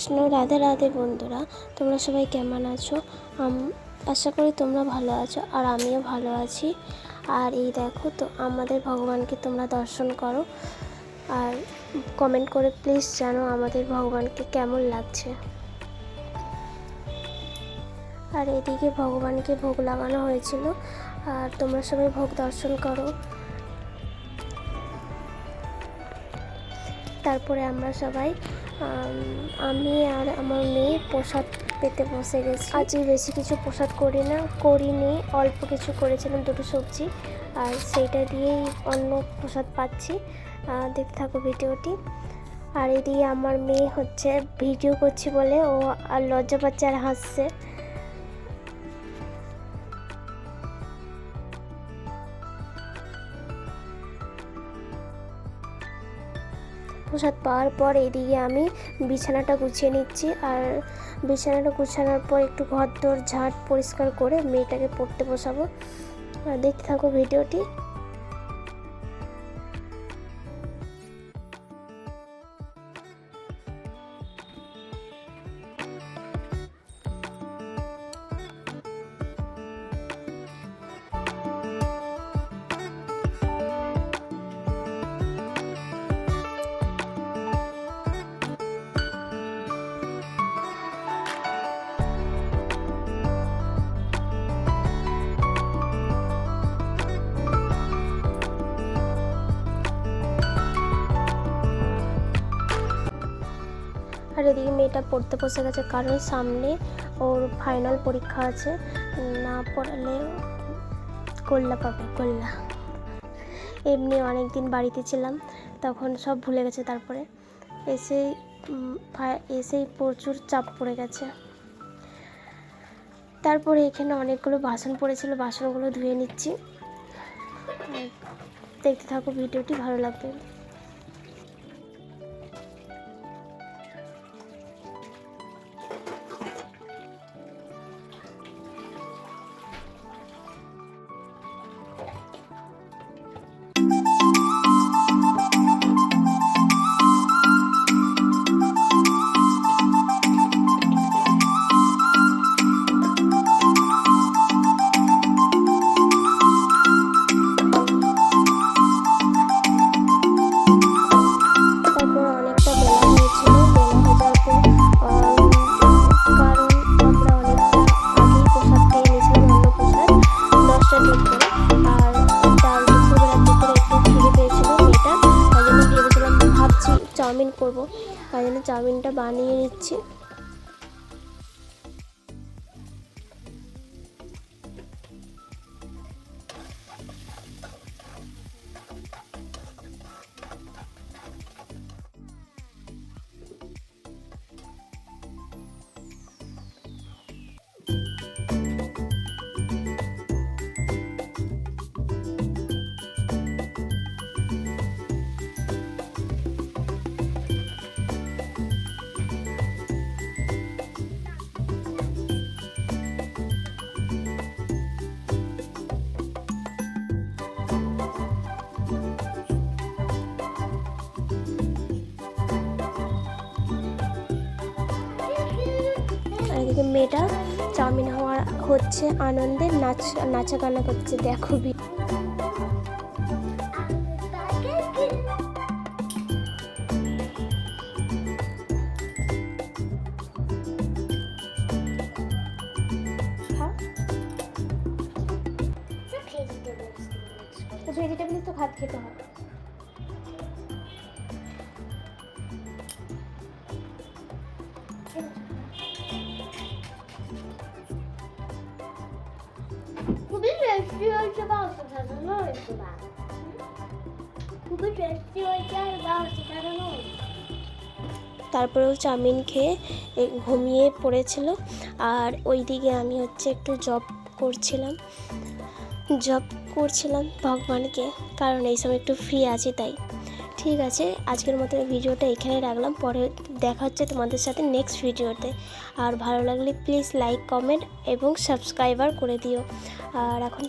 কৃষ্ণ, রাধে রাধে বন্ধুরা, তোমরা সবাই কেমন আছো? আশা করি তোমরা ভালো আছো আর আমিও ভালো আছি। আর এই দেখো তো, আমাদের ভগবানকে তোমরা দর্শন করো। আর কমেন্ট করে প্লিজ জানো আমাদের ভগবানকে কেমন লাগছে। আর এদিকে ভগবানকে ভোগ লাগানো হয়েছিল। আর তোমরা সবাই ভোগ দর্শন করো। তারপরে আমরা সবাই, আমি আর আমার মেয়ে প্রসাদ পেতে বসে গেছি। আজকে বেশি কিছু প্রসাদ করি না, করিনি, অল্প কিছু করেছিলাম দুটো সবজি। আর সেইটা দিয়েই অন্য প্রসাদ পাচ্ছি। দেখতে থাকো ভিডিওটি। আর এদিকে আমার মেয়ে হচ্ছে ভিডিও করছি বলে ও আর লজ্জা পাচ্ছে আর হাসছে। প্রসাদ পাওয়ার পর এদিকে আমি বিছানাটা গুছিয়ে নিচ্ছি আর বিছানাটা গুছানোর পর একটু ঘর দর ঝাঁট পরিষ্কার করে মেয়েটাকে পড়তে বসাবো। দেখতে থাকো ভিডিওটি। আর এদিকে মেয়েটা পড়তে বসে গেছে, কারণ সামনে ওর ফাইনাল পরীক্ষা আছে। না পড়ালে গোল্লা পাবে, গোল্লা। এমনি অনেক দিন বাড়িতে ছিলাম, তখন সব ভুলে গেছে তারপরে। এসে এসেই প্রচুর চাপ পড়ে গেছে। তারপরে এখানে অনেকগুলো বাসন পড়েছিল, বাসনগুলো ধুয়ে নিচ্ছি। দেখতে থাকো, ভিডিওটি ভালো লাগবে। চাউমিনটা বানিয়ে নিচ্ছি। এদিকে মেয়েটা চাউমিন হওয়ার হচ্ছে আনন্দে, নাচ নাচা গানা করছে, দেখো বি- তো ভাত খেতে হবে। খুবই টেস্টি হয়েছে তারপরেও চাউমিন খেয়ে ঘুমিয়ে পড়েছিল। আর ওইদিকে আমি হচ্ছে একটু জব করছিলাম। জব করছিলাম ভগবানকে, কারণ এই সময় একটু ফ্রি আছি তাই। ঠিক আছে, আজকের মতো ভিডিওটা এখানে রাখলাম। পরে দেখা হচ্ছে তোমাদের সাথে নেক্সট ভিডিওতে। আর ভালো লাগলে প্লিজ লাইক কমেন্ট এবং সাবস্ক্রাইবার করে দিও। আর এখন